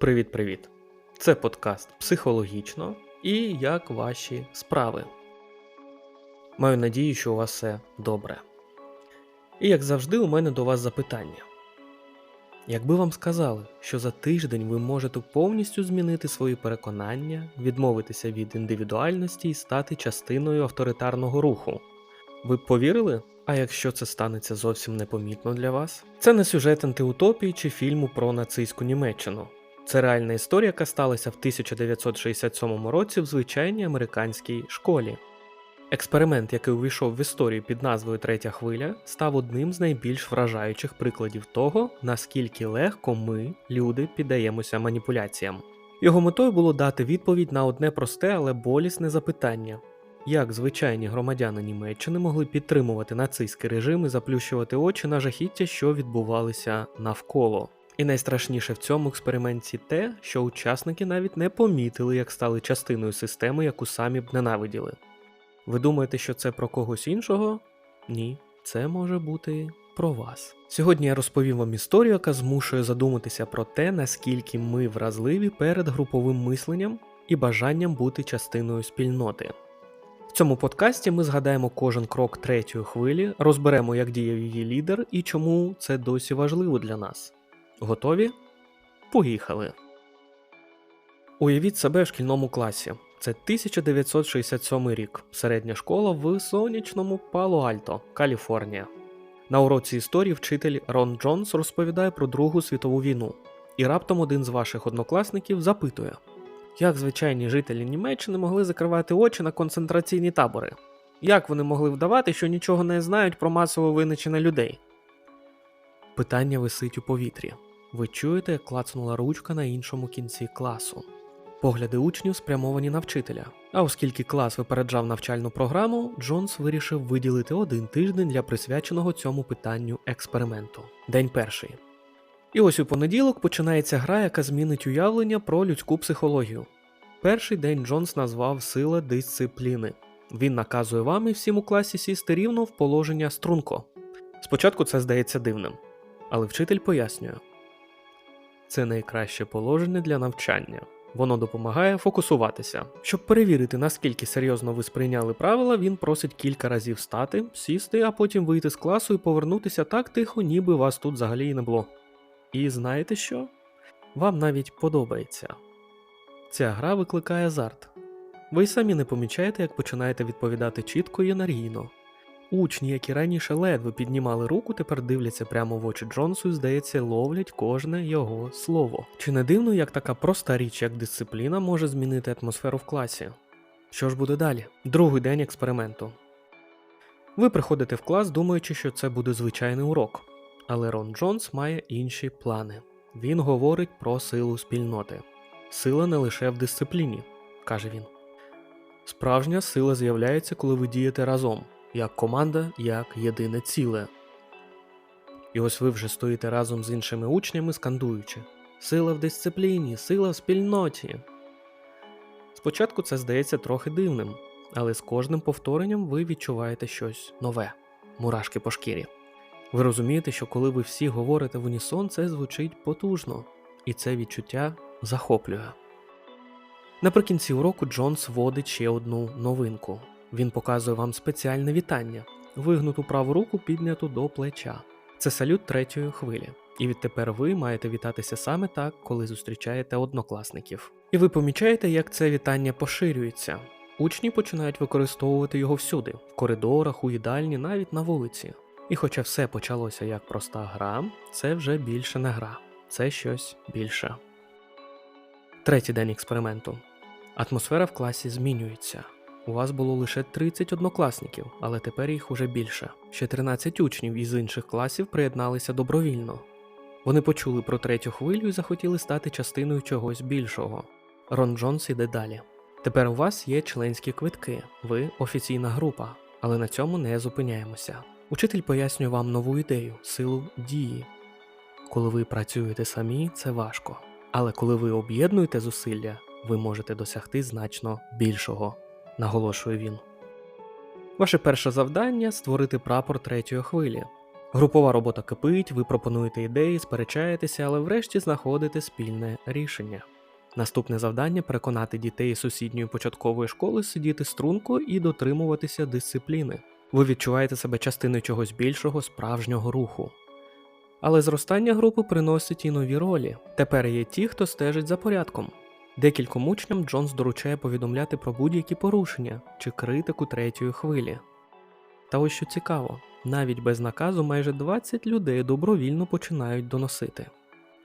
Привіт-привіт! Це подкаст Психологічно і як ваші справи. Маю надію, що у вас все добре. І як завжди, у мене до вас запитання. Якби вам сказали, що за тиждень ви можете повністю змінити свої переконання, відмовитися від індивідуальності і стати частиною авторитарного руху, ви б повірили? А якщо це станеться зовсім непомітно для вас? Це не сюжет антиутопії чи фільму про нацистську Німеччину. Це реальна історія, яка сталася в 1967 році в звичайній американській школі. Експеримент, який увійшов в історію під назвою Третя хвиля, став одним з найбільш вражаючих прикладів того, наскільки легко ми, люди, піддаємося маніпуляціям. Його метою було дати відповідь на одне просте, але болісне запитання: як звичайні громадяни Німеччини могли підтримувати нацистський режим і заплющувати очі на жахіття, що відбувалися навколо. І найстрашніше в цьому експерименті те, що учасники навіть не помітили, як стали частиною системи, яку самі б ненавиділи. Ви думаєте, що це про когось іншого? Ні, це може бути про вас. Сьогодні я розповім вам історію, яка змушує задуматися про те, наскільки ми вразливі перед груповим мисленням і бажанням бути частиною спільноти. В цьому подкасті ми згадаємо кожен крок третьої хвилі, розберемо, як діяв її лідер і чому це досі важливо для нас. Готові? Поїхали. Уявіть себе в шкільному класі. Це 1967 рік, середня школа в сонячному Пало-Альто, Каліфорнія. На уроці історії вчитель Рон Джонс розповідає про Другу світову війну, і раптом один з ваших однокласників запитує, як звичайні жителі Німеччини могли закривати очі на концентраційні табори? Як вони могли вдавати, що нічого не знають про масово винищення людей? Питання висить у повітрі. Ви чуєте, як клацнула ручка на іншому кінці класу. Погляди учнів спрямовані на вчителя. А оскільки клас випереджав навчальну програму, Джонс вирішив виділити один тиждень для присвяченого цьому питанню експерименту. День перший. І ось у понеділок починається гра, яка змінить уявлення про людську психологію. Перший день Джонс назвав сила дисципліни. Він наказує вам і всім у класі сісти рівно в положення струнко. Спочатку це здається дивним, але вчитель пояснює: це найкраще положення для навчання. Воно допомагає фокусуватися. Щоб перевірити, наскільки серйозно ви сприйняли правила, він просить кілька разів стати, сісти, а потім вийти з класу і повернутися так тихо, ніби вас тут взагалі і не було. І знаєте що? Вам навіть подобається. Ця гра викликає азарт. Ви самі не помічаєте, як починаєте відповідати чітко і енергійно. Учні, які раніше ледве піднімали руку, тепер дивляться прямо в очі Джонсу і, здається, ловлять кожне його слово. Чи не дивно, як така проста річ, як дисципліна, може змінити атмосферу в класі? Що ж буде далі? Другий день експерименту. Ви приходите в клас, думаючи, що це буде звичайний урок. Але Рон Джонс має інші плани. Він говорить про силу спільноти. Сила не лише в дисципліні, каже він. Справжня сила з'являється, коли ви дієте разом, як команда, як єдине ціле. І ось ви вже стоїте разом з іншими учнями, скандуючи Сила в дисципліні, сила в спільноті. Спочатку це здається трохи дивним, але з кожним повторенням ви відчуваєте щось нове мурашки по шкірі. Ви розумієте, що коли ви всі говорите в унісон, це звучить потужно, і це відчуття захоплює. Наприкінці уроку Джонс вводить ще одну новинку. Він показує вам спеціальне вітання, вигнуту праву руку підняту до плеча. Це салют третьої хвилі. І відтепер ви маєте вітатися саме так, коли зустрічаєте однокласників. І ви помічаєте, як це вітання поширюється. Учні починають використовувати його всюди, в коридорах, у їдальні, навіть на вулиці. І хоча все почалося як проста гра, це вже більше не гра, це щось більше. Третій день експерименту. Атмосфера в класі змінюється. У вас було лише 30 однокласників, але тепер їх уже більше. Ще 13 учнів із інших класів приєдналися добровільно. Вони почули про третю хвилю і захотіли стати частиною чогось більшого. Рон Джонс іде далі. Тепер у вас є членські квитки, ви офіційна група, але на цьому не зупиняємося. Учитель пояснює вам нову ідею, силу дії. Коли ви працюєте самі, це важко. Але коли ви об'єднуєте зусилля, ви можете досягти значно більшого, наголошує він. Ваше перше завдання створити прапор третьої хвилі. Групова робота кипить, ви пропонуєте ідеї, сперечаєтеся, але врешті знаходите спільне рішення. Наступне завдання переконати дітей сусідньої початкової школи сидіти струнко і дотримуватися дисципліни. Ви відчуваєте себе частиною чогось більшого справжнього руху. Але зростання групи приносить і нові ролі. Тепер є ті, хто стежить за порядком. Декільком учням Джонс доручає повідомляти про будь-які порушення чи критику третьої хвилі. Та ось що цікаво, навіть без наказу майже 20 людей добровільно починають доносити.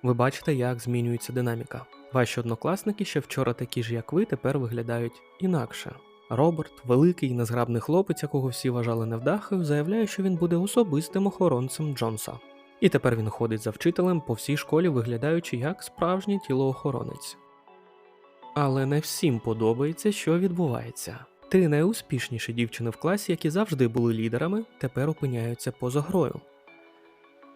Ви бачите, як змінюється динаміка. Ваші однокласники, ще вчора такі ж, як ви, тепер виглядають інакше. Роберт, великий і незграбний хлопець, якого всі вважали невдахою, заявляє, що він буде особистим охоронцем Джонса. І тепер він ходить за вчителем по всій школі, виглядаючи як справжній тілоохоронець. Але не всім подобається, що відбувається. Три найуспішніші дівчини в класі, які завжди були лідерами, тепер опиняються поза грою.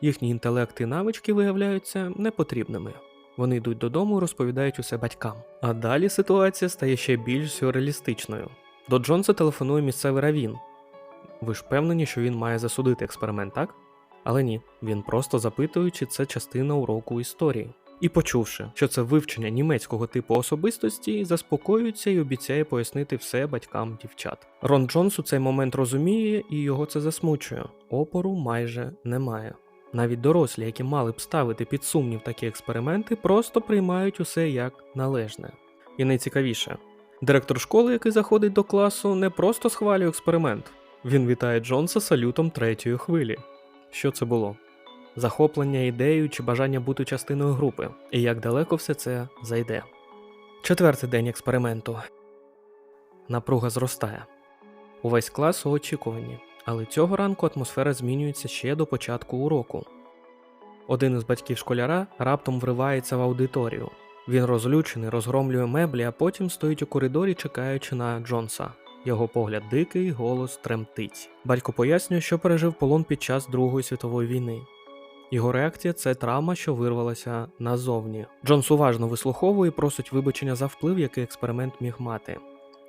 Їхні інтелект і навички виявляються непотрібними. Вони йдуть додому і розповідають усе батькам. А далі ситуація стає ще більш сюрреалістичною. До Джонса телефонує місцевий равін. Ви ж впевнені, що він має засудити експеримент, так? Але ні, він просто запитує, чи це частина уроку історії. І почувши, що це вивчення німецького типу особистості, заспокоюється і обіцяє пояснити все батькам дівчат. Рон Джонс у цей момент розуміє і його це засмучує. Опору майже немає. Навіть дорослі, які мали б ставити під сумнів такі експерименти, просто приймають усе як належне. І найцікавіше, директор школи, який заходить до класу, не просто схвалює експеримент, він вітає Джонса салютом третьої хвилі. Що це було? Захоплення ідеєю чи бажання бути частиною групи, і як далеко все це зайде. Четвертий день експерименту. Напруга зростає. Увесь клас у очікуванні, але цього ранку атмосфера змінюється ще до початку уроку. Один із батьків школяра раптом вривається в аудиторію. Він розлючений, розгромлює меблі, а потім стоїть у коридорі, чекаючи на Джонса. Його погляд дикий, голос тремтить. Батько пояснює, що пережив полон під час Другої світової війни. Його реакція це травма, що вирвалася назовні. Джонс уважно вислуховує і просить вибачення за вплив, який експеримент міг мати.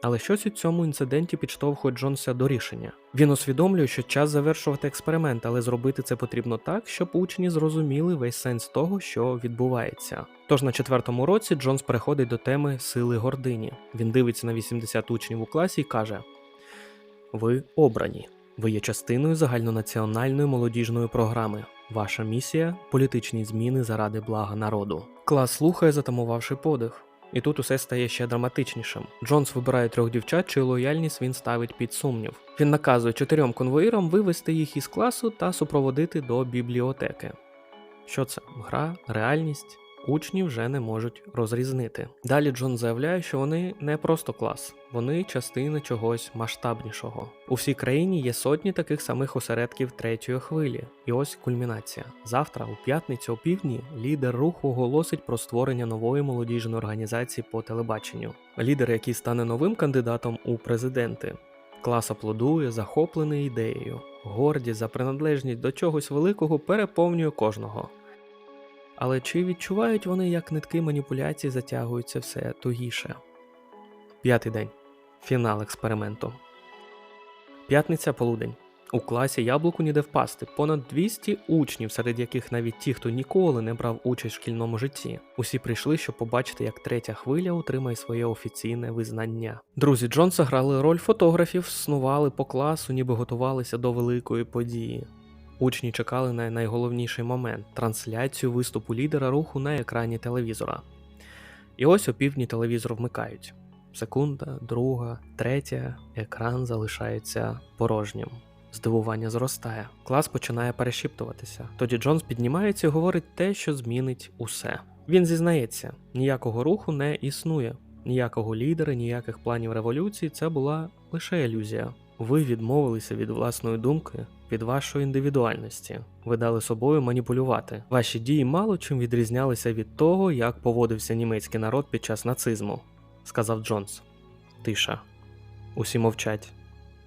Але щось у цьому інциденті підштовхує Джонса до рішення. Він усвідомлює, що час завершувати експеримент, але зробити це потрібно так, щоб учні зрозуміли весь сенс того, що відбувається. Тож на четвертому році Джонс переходить до теми сили гордині. Він дивиться на 80 учнів у класі і каже: Ви обрані. Ви є частиною загальнонаціональної молодіжної програми. Ваша місія політичні зміни заради блага народу. Клас слухає, затамувавши подих. І тут усе стає ще драматичнішим. Джонс вибирає трьох дівчат, чию лояльність він ставить під сумнів. Він наказує чотирьом конвоїрам вивести їх із класу та супроводити до бібліотеки. Що це? Гра, реальність? Учні вже не можуть розрізнити. Далі Джон заявляє, що вони не просто клас, вони частина чогось масштабнішого. У всій країні є сотні таких самих осередків третьої хвилі. І ось кульмінація. Завтра, у п'ятницю опівдні, лідер руху оголосить про створення нової молодіжної організації по телебаченню. Лідер, який стане новим кандидатом у президенти. Клас аплодує, захоплений ідеєю. Гордість за приналежність до чогось великого переповнює кожного. Але чи відчувають вони, як нитки маніпуляцій затягуються все тугіше? П'ятий день. Фінал експерименту. П'ятниця полудень. У класі яблуку ніде впасти. Понад 200 учнів, серед яких навіть ті, хто ніколи не брав участь в шкільному житті. Усі прийшли, щоб побачити, як третя хвиля отримає своє офіційне визнання. Друзі Джонса грали роль фотографів, снували по класу, ніби готувалися до великої події. Учні чекали на найголовніший момент трансляцію виступу лідера руху на екрані телевізора. І ось о півдні телевізор вмикають. Секунда, друга, третя, екран залишається порожнім. Здивування зростає. Клас починає перешіптуватися. Тоді Джонс піднімається і говорить те, що змінить усе. Він зізнається, ніякого руху не існує, ніякого лідера, ніяких планів революції. Це була лише ілюзія. Ви відмовилися від власної думки, від вашої індивідуальності. Ви дали собою маніпулювати. Ваші дії мало чим відрізнялися від того, як поводився німецький народ під час нацизму, сказав Джонс. Тиша. Усі мовчать,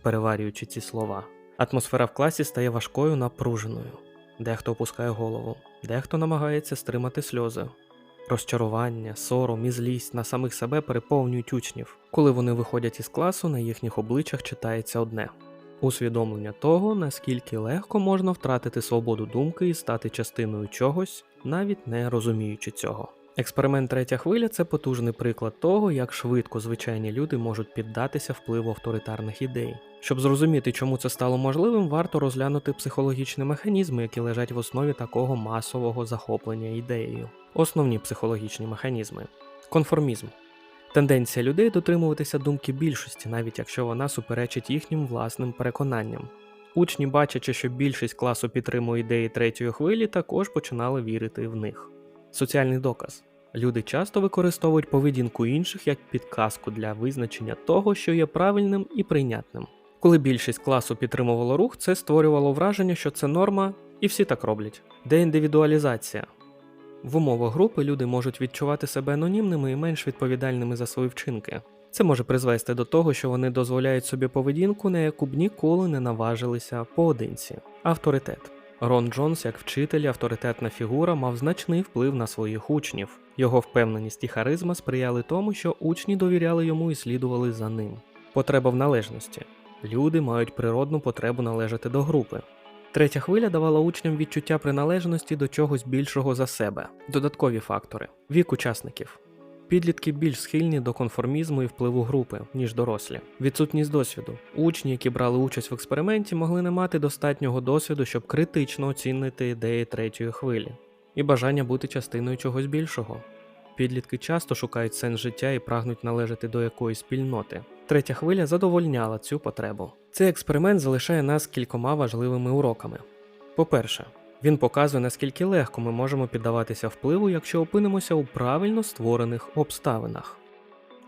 переварюючи ці слова. Атмосфера в класі стає важкою напруженою. Дехто опускає голову, дехто намагається стримати сльози. Розчарування, сором і злість на самих себе переповнюють учнів. Коли вони виходять із класу, на їхніх обличчях читається одне: усвідомлення того, наскільки легко можна втратити свободу думки і стати частиною чогось, навіть не розуміючи цього. Експеримент третя хвиля це потужний приклад того, як швидко звичайні люди можуть піддатися впливу авторитарних ідей. Щоб зрозуміти, чому це стало можливим, варто розглянути психологічні механізми, які лежать в основі такого масового захоплення ідеєю. Основні психологічні механізми: конформізм. Тенденція людей дотримуватися думки більшості, навіть якщо вона суперечить їхнім власним переконанням. Учні, бачачи, що більшість класу підтримує ідеї третьої хвилі, також починали вірити в них. Соціальний доказ. Люди часто використовують поведінку інших як підказку для визначення того, що є правильним і прийнятним. Коли більшість класу підтримувала рух, це створювало враження, що це норма, і всі так роблять. Деіндивідуалізація. В умовах групи люди можуть відчувати себе анонімними і менш відповідальними за свої вчинки. Це може призвести до того, що вони дозволяють собі поведінку, на яку б ніколи не наважилися поодинці. Авторитет. Рон Джонс, як вчитель, авторитетна фігура, мав значний вплив на своїх учнів. Його впевненість і харизма сприяли тому, що учні довіряли йому і слідували за ним. Потреба в належності. Люди мають природну потребу належати до групи. Третя хвиля давала учням відчуття приналежності до чогось більшого за себе. Додаткові фактори: вік учасників. Підлітки більш схильні до конформізму і впливу групи, ніж дорослі. Відсутність досвіду. Учні, які брали участь в експерименті, могли не мати достатнього досвіду, щоб критично оцінити ідеї третьої хвилі, і бажання бути частиною чогось більшого. Підлітки часто шукають сенс життя і прагнуть належати до якоїсь спільноти. Третя хвиля задовольняла цю потребу. Цей експеримент залишає нас кількома важливими уроками. По-перше, він показує, наскільки легко ми можемо піддаватися впливу, якщо опинимося у правильно створених обставинах.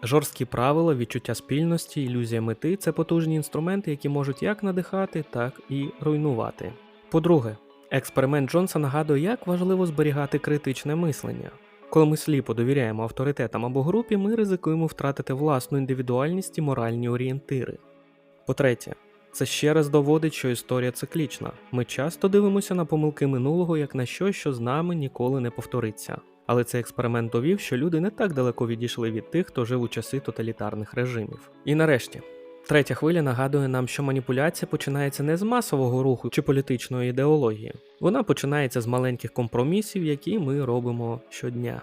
Жорсткі правила, відчуття спільності, ілюзія мети це потужні інструменти, які можуть як надихати, так і руйнувати. По-друге, експеримент Джонса нагадує, як важливо зберігати критичне мислення. Коли ми сліпо довіряємо авторитетам або групі, ми ризикуємо втратити власну індивідуальність і моральні орієнтири. По-третє, це ще раз доводить, що історія циклічна. Ми часто дивимося на помилки минулого як на щось, що з нами ніколи не повториться. Але цей експеримент довів, що люди не так далеко відійшли від тих, хто жив у часи тоталітарних режимів. І нарешті, третя хвиля нагадує нам, що маніпуляція починається не з масового руху чи політичної ідеології. Вона починається з маленьких компромісів, які ми робимо щодня.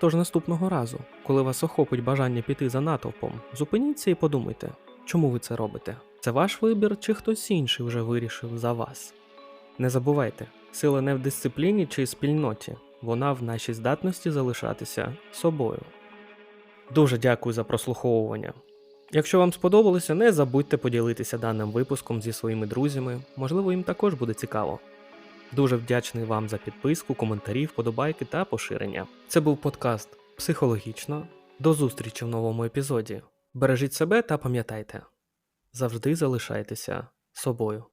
Тож наступного разу, коли вас охопить бажання піти за натовпом, зупиніться і подумайте, чому ви це робите. Це ваш вибір чи хтось інший вже вирішив за вас. Не забувайте, сила не в дисципліні чи спільноті, вона в нашій здатності залишатися собою. Дуже дякую за прослуховування. Якщо вам сподобалося, не забудьте поділитися даним випуском зі своїми друзями, можливо, їм також буде цікаво. Дуже вдячний вам за підписку, коментарі, вподобайки та поширення. Це був подкаст Психологічно. До зустрічі в новому епізоді. Бережіть себе та пам'ятайте, завжди залишайтеся собою.